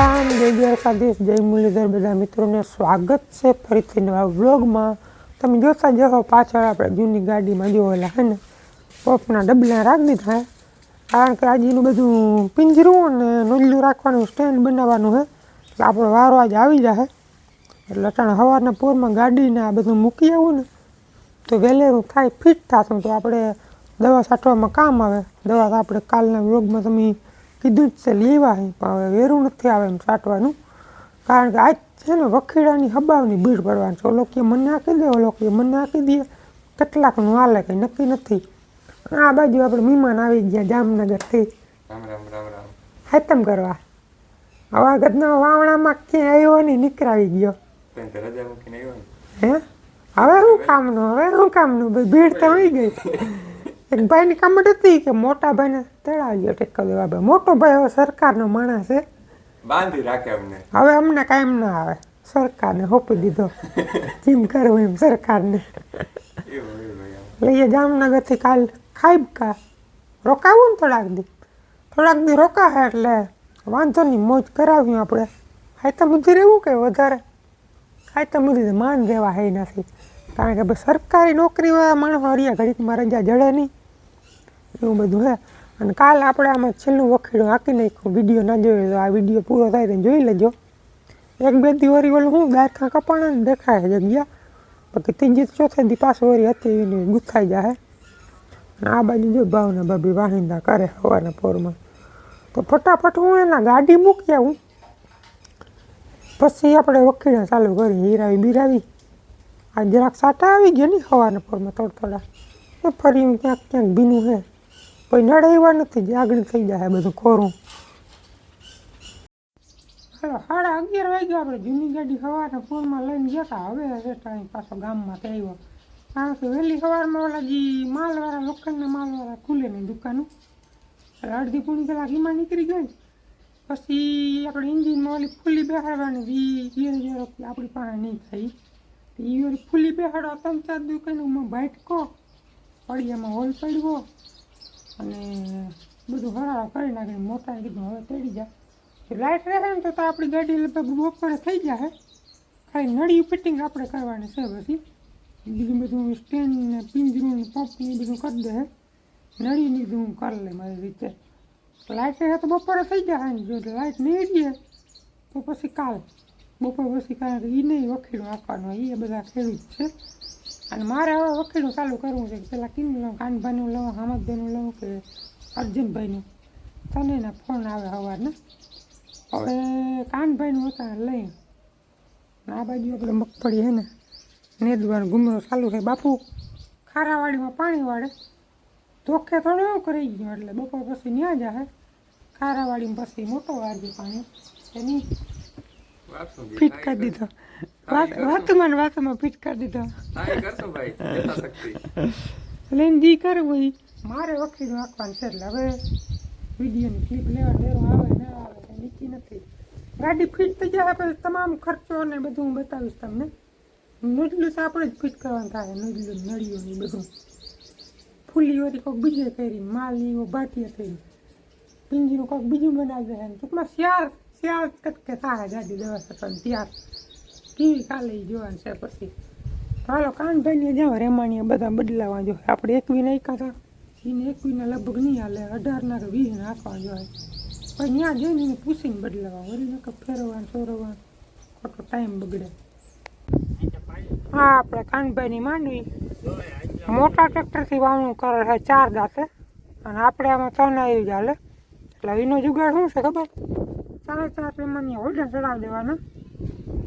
રામ જય દ્વારકાધીશ, જય મુરલીધર, બધા મિત્રોને સ્વાગત છે ફરીથી નવા વ્લોગમાં. તમે જોતા જશો પાછળ આપણે જૂની ગાડીમાં જોયેલા હે ને પફના ડબલા રાખી હે કારણ કે આજે એનું બધું પિંજરું અને નોજલું રાખવાનું સ્ટેન્ડ બનાવવાનું હે એટલે આપણો વારો આજે આવી જાય. એટલે અટાણે સવારના પોરમાં ગાડીને આ બધું મૂકી આવું ને, તો વહેલેરું થાય, ફિટ થશું તો આપણે દવા છાંટવામાં કામ આવે. દવા આપણે કાલના વ્લોગમાં તમે કીધું જ છે લેવા પણ હવે વેરું નથી આવે એમ છાંટવાનું કારણ કે આજ છે ને વખીડાની હબાવની ભીડ પડવાની છે. ઓલો કે મને નાખી દે ઓલો કે મને નાખી દે. કેટલાકનું હાલે કંઈ નક્કી નથી. આ બાજુ આપણે મહેમાન આવી ગયા જામનગરથી હેતમ કરવા. હવે ગદના વાવણામાં ક્યાંય આવ્યો નહીં નીકળાવી ગયો. હે? હવે શું કામનું હવે શું કામનું? ભાઈ ભીડ તો આવી ગઈ. એક ભાઈની કામત હતી કે મોટા ભાઈને તળાવ્યો ટેકો દેવા ભાઈ મોટો ભાઈ હવે સરકારનો માણસ છે. બાંધી રાખે અમને. હવે અમને કાંઈ ના આવે. સરકારને હોપી દીધો. જેમ કરવું એમ સરકારને. લઈએ જામનગરથી કાલ ખાઈબ કા રોકાવું ને થોડાક દી. થોડાક દી રોકાશે એટલે વાંધો નહીં મોજ કરાવ્યું આપણે. ખાઈતા મુદ્દી રહેવું કે વધારે? ખાઈતા મુદ્દી માન દેવા હે નથી કારણ કે સરકારી નોકરીવાળા માણસો હરિયા ઘડીકમાં રજા જડે નહીં. એવું બધું હે. અને કાલ આપણે આમાં છેલ્લું વખીડું હાંકી નાખ્યું. વીડિયો ના જોયો તો આ વીડિયો પૂરો થાય તો જોઈ લેજો. એક બે દી વરી ઓલું હું દારખા કપાણા ને દેખાય જગ્યા. બાકી ત્રીજી ચોથે દી પાછો વરી હતી એની ગુથાઈ જાય અને આ બાજુ જો ભાવના ભાભી વાહિંદા કરે હવાના પોરમાં. તો ફટાફટ હું એના ગાડી મૂકી આવું. પછી આપણે વકીડા ચાલુ કરી, હીરાવી બીરાવી. આ જરાક સાટા આવી ગયા ને હવાના પોરમાં થોડા થોડા. ફરી ક્યાંક ક્યાંક ભીનું છે કોઈ નડે એવા નથી, જે આગળ થઈ જાય બધું કોરું હાલો સાડા અગિયાર વાગ્યા આપણે જૂની ગાડી સવારે ફોનમાં લઈને ગયા હતા હવે હશે પાછો ગામમાં આવ્યો. કારણ કે વહેલી સવારમાં ઓલા જે માલવાળા, લોખંડના માલવાળા ખુલે નહીં દુકાનો. એટલે અડધી પૂણી કલાક એમાં નીકળી ગઈ પછી આપણે ઇન્જિનમાં ઓલી ફૂલી બેહાડવાની એ ગેર આપણી પાસે નહીં થઈ. એ ઓલી ફૂલી બેહાડવા ત્રણ ચાર દુકાનોમાં બાઇટકો પડિયામાં હોલ પડ્યો. અને બધું હરાળા કરી નાખીને મોટાને કીધું, હવે તેડી જા. તો લાઇટ રહે ને તો આપણી ગાડી લગભગ બપોરે થઈ જાય ખાલી નળી ફિટિંગ આપણે કરવાની છે પછી. બીજું બધું સ્ટેન્ડ ને પિંજરું ને પંપ ને બધું કરી દે નળીને બધું હું કરી લે મારી રીતે. લાઇટ રહે તો બપોરે થઈ જાય ને. જો લાઇટ નહીં રહીએ તો પછી કાલ. બપોર પછી કારણ કે એ નહીં વખીડું આપવાનો એ બધા ખેડૂત છે. અને મારે હવે વકીલનું ચાલુ કરવું છે. પેલા કિનું લઉં કાનભાઈનું લઉં હામદભાઈનું લઉં કે અર્જુનભાઈનું તને ફોન આવે સવારના હવે કાનભાઈનું હતા લઈ. આ બાજુ આપણે મગફળી હે ને નેદવાનો ગુમરો ચાલુ છે. બાપુ ખારાવાડીમાં પાણી વાળે. ધોખે થોડું એવું કરી ગયો એટલે બપોર પછી ન્યા જાય ખારાવાડીમાં પછી મોટો વાળજો પાણી. એની. ફિટ કરી દીધો. વાત વાતમાં વાતમાં ફિટ કરી દીધો. લઈને જી કરવું એ મારે વકીલ નાખવાનું છે એટલે હવે વિડીયોની ક્લિપ લેવા દેવા આવે ના આવે નીચી નથી. ગાડી ફિટ થઈ જાય પછી તમામ ખર્ચો ને બધું હું બતાવીશ તમને. નૂડલું તો આપણે જ ફિટ કરવાનું થાય નૂડલું નળીઓ ને બધું. ફૂલી વળી કોઈક બીજે કરી માલ એવો ભાટીએ થઈ પિંજીનું કોઈક બીજું બનાવી દે ટૂંકમાં શિયાળ શિયાળ કટકે થાય જાડી દવા પણ ત્યાર કેવી કાલે જોવાનું છે પછી. હાલો કાનભાઈને જાઓ રેમાણીએ બધા બદલાવા જોઈએ આપણે એકવી નહીં કાઢા એને એકવીને લગભગ નહીં હાલે, અઢારના કે વીસ નાખવા જોઈએ પછી ત્યાં જઈને એને પૂછીને બદલાવા. વળી નકર ફેરવવાનું સોરવવાનું ખોટો ટાઈમ બગડે. હા, આપણે કાનભાઈની માંડવી. મોટા ટ્રેક્ટરથી વાવણું કરે છે, ચાર દાંતે. અને આપણે આમાં ત્રણ આવી ચાલે એટલે એનો જુગાડ શું છે ખબર? ચાર ચાર રેમાની ઓર્ડર ચડાવી દેવાના.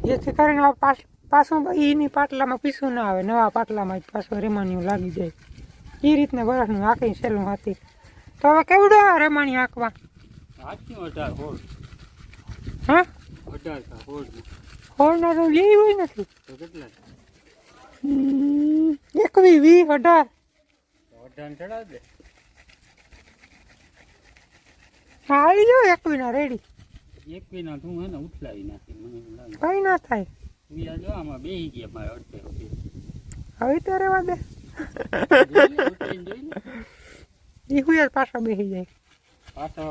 જેથી કરીને આ પાસ પાછું એની પાટલામાં પીસું ના આવે નવા પાટલામાં જ પાછું રેમાણીયું લાગી જાય. એ રીતના બરફનું હાંકીને સહેલું હાથી તો હવે કેવડો આવે રેમાણી હાંકવા? હા? હોળના તો લેવી હોય નથી. એકવી વીસ અઢાર. અઢાર ચડાવી દે. આવી જાઓ એકવીના રેડી એક વિના તું હે ને ઉથલાવી નાખી મને કઈ ના થાય. બીજા જો આમાં બેસી ગયા મારે અડધે સુધી હવે તો રેવા દે. ઉતરીને એ હુયા પાછો બેસી જાય. પાછો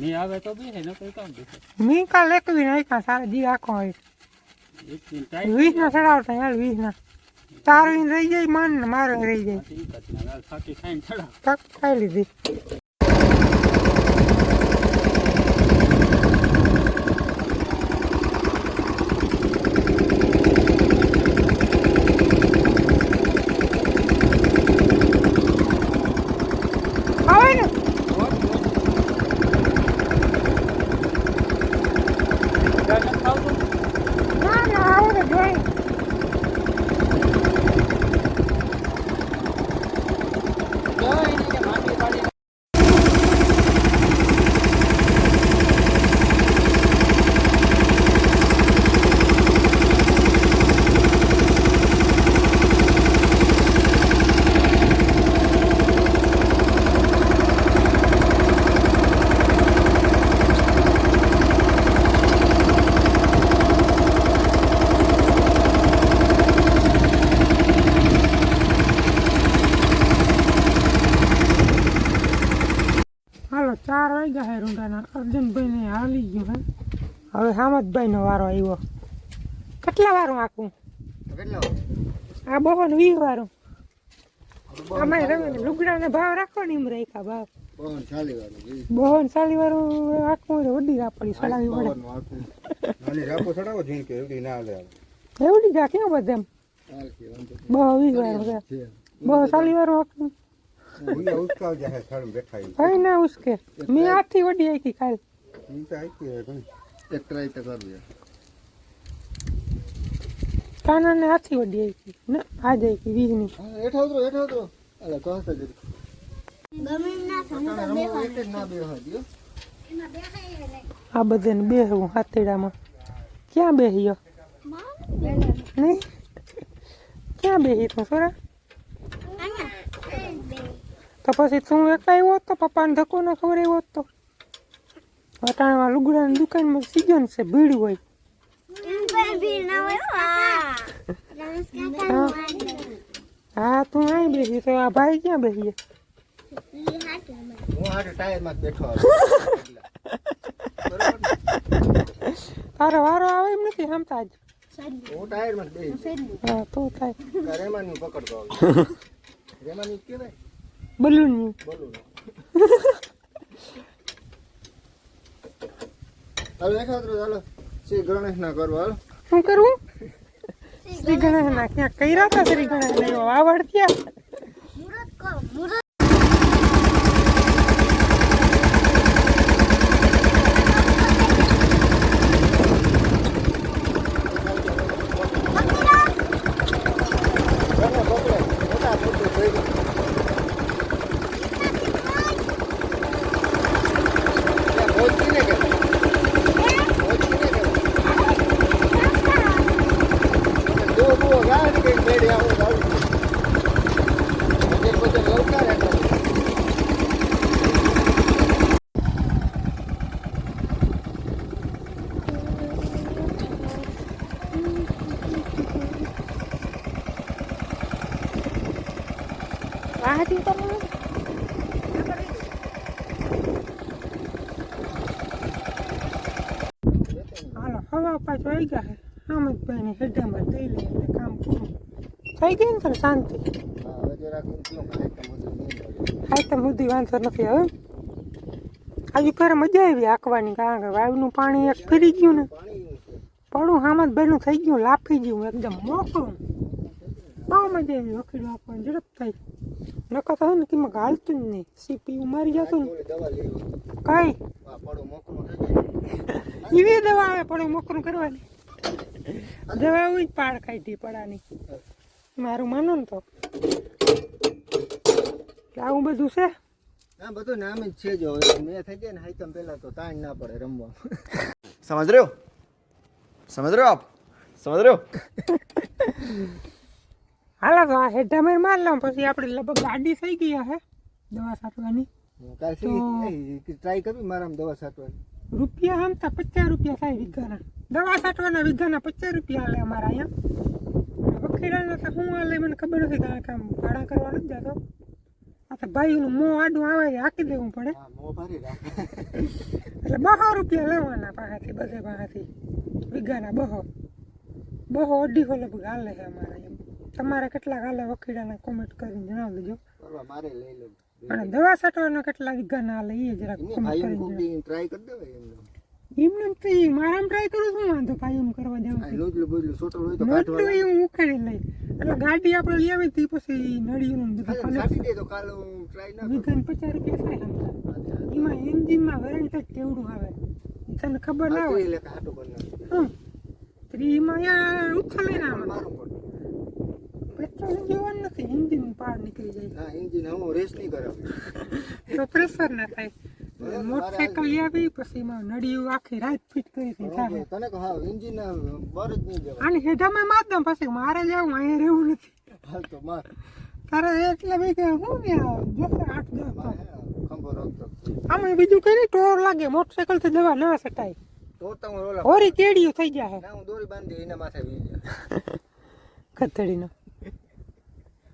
મી આવે તો બેસે ન કોઈ કામ બેસે મી કાલ એકવી નાખ્યા સારા જી આખો હોય. વીસ ના ચડાવતા યાર વીસ ના. તારવીને રહી જાય માન ને મારે રહી જાય. ખાઈ લીધી આવે ને ના ના આવે ને જોઈ હાલો ચાર વાગ્યા હે રૂંડાના અર્જુનભાઈ ને હાલી ગયો હે. હવે હામદભાઈ નો વારો આવ્યો. કેટલા વારું આખું? આ બહુ ને વીસ વારું. અમારે રમે લુગડાને ભાવ રાખો ને એમ રાખ્યા ભાવ. પવન ચાલી વાળું ઈ બહુ ને ચાલી વારું આખું વડી રાપડી ચડાવી પડે નાની રાપો એવડી ના લે એવડી બધે. બહુ વીસ વારું. બહુ વારું આખું. ભૂયા ઉચકાવ જાય થડ બેઠા ઈ. કઈ ના ઉસકે મેં હાથથી વડી આખી કાલ ઈ તો આઈકી હે ઘણી. એક ટ્રાય તો કરવી કાના ને હાથથી વડી આખી ને આજે આખી વીસની હેઠા ઉતરો હેઠા ઉતરો અલે કહતા જરી અટાણે રમવા એક જ ના બેહવા દ્યો. આ બધાને બેહવું હાથેડામાં ક્યાં બેહ્યો નહીં ક્યાં બેહી તું સોરા તો પછી તું એકાઈ હોત તો પપ્પાને ધક્કો ન ખબર હોત તો. વટાણામાં લુગડાની દુકાનમાં સીઝન છે ભીડ હોય. હા. તું અહીં બેસી તો આ ભાઈ ક્યાં બેસીએ હું ટાયરમાં જ બેઠો હતો. બરોબર ને? તારો વારો આવે એમ નથી સમતા જ? હું ટાયરમાં બેસી હા તો થાય રેમાની પકડતો રેમાની જ બલૂન. બોલું હાલો હેઠા ચાલો શ્રી ગણેશ ના કરવા શું કરવું શ્રી ગણેશ ના ક્યાં કર્યા હતા? શ્રી ગણેશ ને વાવડ ત્યાં ચાલો પકડે મોટા મોટું થઈ ગયું ત્યાં પહોંચીને કે પહોંચીને કે જો બુઓ ગાડી કઈ બેડી આવું તો આવું બજેટ બજેટ લવકાર એટલે વાહતી તો હાલો હવા પાછો આવી ગયા છે આમદભાઈ ને હેડામાં દઈ લે એટલે કામ પૂરું થઈ ગયું ને તને શાંતિ હા હવે જરાક ઊંચું ખાય તો બધું નહીં પડે. હા તો મુદ્દી વાંધો નથી હવે આજુ ફેર મજા આવી આંકવાની કારણ કે વાયુનું પાણી એક ફરી ગયું ને પડું હામદભાઈનું થઈ ગયું લાફી ગયું એકદમ મોકળું બહુ મજા આવી વકીલ આપવાની ઝડપ થઈ નકા તો ને કિંમત હાલતું જ નહીં. સીપી ઉમારી જતું ને. કઈ? એવી દવા આવે પડું મોકરું કરવાની. દવા એવું જ પાડ ખાઈ પડાની. મારું માનો ને તો. આવું બધું છે? ના બધું નામ જ છે જો મેં થઈ ગયા ને હાઈ તમ પહેલા તો તાણ ના પડે રમવા સમજ રહ્યો? સમજ રહ્યો આપ? સમજ રહ્યો? હાલો તો આ હેઠા મેર લઉં પછી આપણે લગભગ ગાડી થઈ ગઈ હે દવા તો- ટ્રાય કરવી મારા દવા છાંટવાની રૂપિયા આમતા પચાસ રૂપિયા થાય વીઘાના. દવા છાંટવાના વીઘાના પચાસ રૂપિયા હાલે અમારા અહીંયા. વકીલાના તો શું હાલે મને ખબર નથી કારણ કે આમ ભાડા કરવા નથી જતો. આ તો ભાઈનું મોં આડું આવે હાકી દેવું પડે. એટલે બસો રૂપિયા લેવાના પાસેથી બધે પાસેથી. વીઘાના બહો. બહો અઢીસો લગભગ હાલે છે અમારે એમ તમારે કેટલા હાલે વકીડાને કોમેન્ટ કરીને જણાવી દેજો મારે લઈ લઉં અને દવા છાંટવાના કેટલા વીઘાના હાલે એ જરાક ટ્રાય કરી દેવાય એમને એમ તો ટ્રાય કરું શું વાંધો ભાઈ એમ કરવા આ લોટલું બોટલું સોટલ હોય તો કાઢવા હું ઉખેડી લઈ એટલે ગાડી આપણે લઈ આવી પછી નળીઓનું બધું કાઢી દે તો કાલે હું ટ્રાય ના વીઘાને પચાસ રૂપિયા થાય સમજા એમાં એન્જિનમાં જ કેવડું આવે. તને ખબર ના હોય. એટલે લેખા કરી નાખું. હમ. એમાં યાર ના મારું પેટ્રોલ જોવાનું નથી એન્જિન પાર નીકળી જાય હા એન્જિન હું રેસ નહીં કરે તો પ્રેશર ના થાય મોટરસાયકલ લઈ આવી પછી એમાં નળીઓ આખી રાત ફિટ કરી હતી થાય તને કહો હા એન્જિન બર જ નહીં જવાય. આની હેઠામાં માર દઉં પછી મારે જવું અહીંયા રહેવું નથી. હાલ તો માર. તારે એટલે ભાઈ કે હું ને જોશે આઠ દસ તો. માર હે, ખંભો રોકતો આમાં બીજું કઈ નહીં ટોર લાગે મોટરસાયકલથી દવા ના સટાય. તો તો હું ઓલા હોરી કેડિયું થઈ જાય ના હું દોરી બાંધી એના માથે વી જાય કથળીનો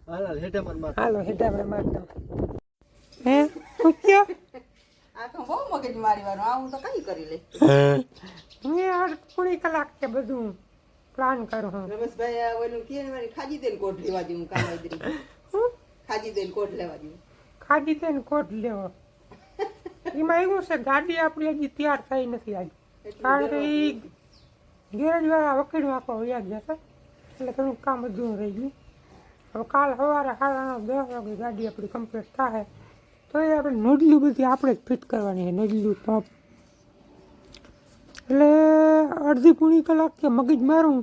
હાલ હેઠે માર માર હાલો હેઠા આપણે માર દઉં હે શું કયો? આ બહુ મગજ મારી વાળું આવું તો કઈ કરી લે હું? યાર પૂરી કલાક કે બધું પ્લાન કરું હું. રમેશભાઈ આ ઓલું કે મારી ખાજી દે કોટ લેવા દઉં કામ આવી ખાજી દે કોટ લેવા દઉં. ખાજી તેને કોટ લેવો. એમાં એવું છે ગાડી આપણી હજી તૈયાર થઈ નથી આવી કારણ કે એ ગેરેજ વાળા વકીલ આખો વ્યાજ જશે એટલે થોડુંક કામ અધૂરું રહી ગયું. હવે કાલ સવારે સાડા નવ દસ વાગે ગાડી આપણી કમ્પ્લીટ થાય. તો એ આપણે નોડલું બધી આપણે જ ફિટ કરવાની છે, નોડલું પંપ એટલે અડધી પૂણી કલાક કે મગજ મારું,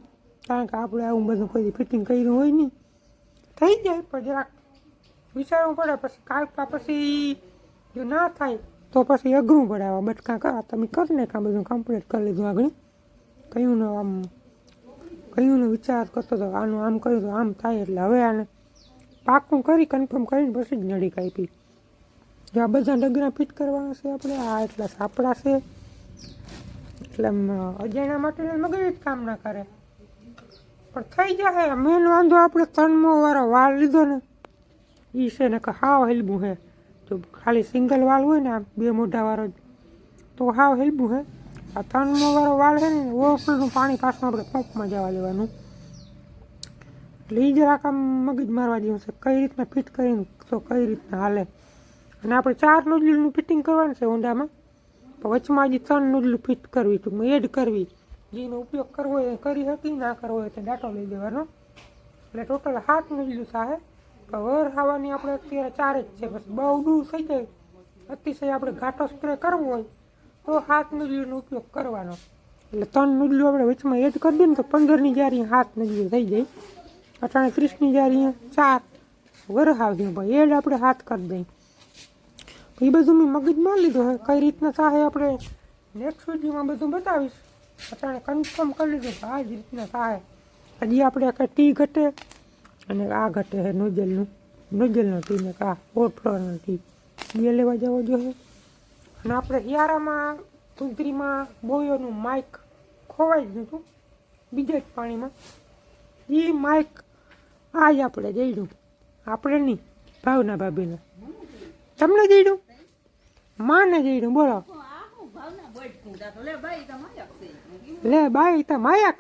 કારણ કે આપણે આવું બધું કોઈ ફિટિંગ કર્યું હોય નહીં. થઈ જાય, પણ જરાક વિચારવું પડે, પછી કાઢતા પછી જો ના થાય, તો પછી અઘરું પડે આવા બટકા કરા તમે કરી ને કાં બધું કમ્પ્લીટ કરી લીધું આગળ. કયું ન આમ કયું ને વિચાર કરતો હતો આનું આમ કર્યું તો આમ થાય એટલે હવે આને પાકું કરી કન્ફર્મ કરીને પછી જ નડી કાપી. જો આ બધા ડગરા ફિટ કરવાના છે આપણે, આ એટલા સાપડા છે. એટલે અજાણ્યા માટે મગજ જ કામ ના કરે. પણ થઈ જાય મેન વાંધો આપણે તનમો વાળો વાળ લીધો ને એ છે ને કે હાવ હેલબું હે. જો ખાલી સિંગલ વાળ હોય ને આમ બે મોઢા વાળો તો હાવ હેલબું હે. આ તનમો વાળો વાળ છે ને ઓવરફ્લોનું પાણી પાછું આપણે પંપમાં જવા દેવાનું. એટલે એ જરાક આમ મગજ મારવા જેવું છે, કઈ રીતના ફિટ કરીને, તો કઈ રીતના હાલે. અને આપણે ચાર નોઝલનું ફિટિંગ કરવાનું છે ઊંડામાં વચમાં હજી ત્રણ નોઝલું ફિટ કરવી ટૂંકમાં એડ કરવી. જેનો ઉપયોગ કરવો હોય, કરી શકી ના કરવો હોય તો ડાટો લઈ દેવાનો એટલે ટોટલ સાત નોઝલું થાય વર ખાવાની આપણે અત્યારે ચાર જ છે, બસ બહુ દૂર થઈ જાય. અતિશય આપણે ઘાટો સ્પ્રે કરવો હોય તો હાથ નોઝલુનો ઉપયોગ કરવાનો. એટલે ત્રણ નોઝલું આપણે વચમાં એડ કરી દઈએ ને તો પંદરની જારી હાથ નોઝલું થઈ જાય. અઠાણે ત્રીસની જારી ચાર. વર આવી ભાઈ, એડ આપણે હાથ કરી દઈએ. એ બધું મેં મગજમાં લીધું હે કઈ રીતના થાય આપણે નેક્સ્ટ વિડીયોમાં બધું બતાવીશ. અચાણે કન્ફર્મ કરી લીધું આ જ રીતના થાય. હજી આપણે આખા ટી ઘટે અને આ ઘટે છે નોજલનું નોજલનો ટી ને કા ઓવરફ્લોનો ટી. બે લેવા જવો જોઈએ અને આપણે હિયારામાં કુંતરીમાં બોયોનું માઇક ખોવાઈ નહોતું બીજા જ પાણીમાં. એ માઇક જ આપણે જઈડું. આપણે નહીં, ભાવના ભાભીને. તમને જઈડું? માને જઈડું, બોલો. લે બાઈ તા માયક.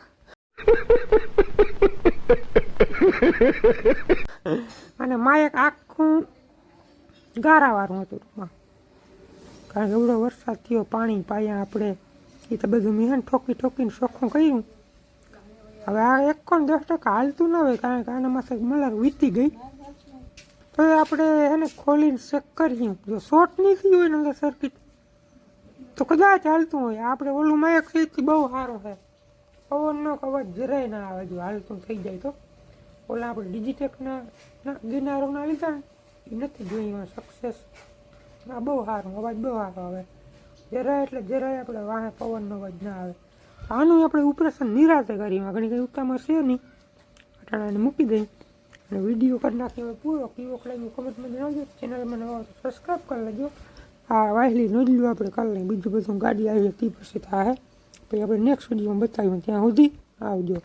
અને માયક આખું ગારાવાળું હતું. ટૂંકમાં કારણ કે એવડો વરસાદ થયો, પાણી, પાયા આપણે. એ તો બધું મિહન ઠોકી ઠોકીને ચોખ્ખું કર્યું. હવે આ એક પણ દસ ટકા હાલતું ન હોય, કારણ કે આના માથે મલર વીતી ગઈ. તો આપણે એને ખોલીને ચેક કરીએ. જો શોર્ટ નહીં થયું હોય અંદર સર્કિટ તો કદાચ હાલતું હોય. આપણે ઓલું માયક સીટથી બહુ સારું છે. પવનનો કવચ જરાય ના આવે જો હાલતું થઈ જાય તો. ઓલા આપણે ડિજિટેકના ગિનારોના લીધા ને. એ નથી જોઈ સક્સેસ આ બહુ સારું, અવાજ બહુ સારો આવે. જરાય એટલે, જરાય આપણે વાહે પવનનો અવાજ ના આવે. આનું આપણે ઓપરેશન નિરાતે કરીએ ઘણી કંઈ ઉતામાં છે નહીં. અટાણાને મૂકી દઈ અને વીડિયો કરી નાખી હવે પૂરો. કેવો લાગ્યો કમેન્ટમાં જણાવજો ચેનલમાં નવા સબસ્ક્રાઈબ કરી લેજો. આ વાહલી નોંધલું આપણે કરી લઈએ. બીજું બધું ગાડી આવી તે પછી થાય પછી આપણે નેક્સ્ટ વિડીયોમાં બતાવ્યું ત્યાં સુધી આવજો.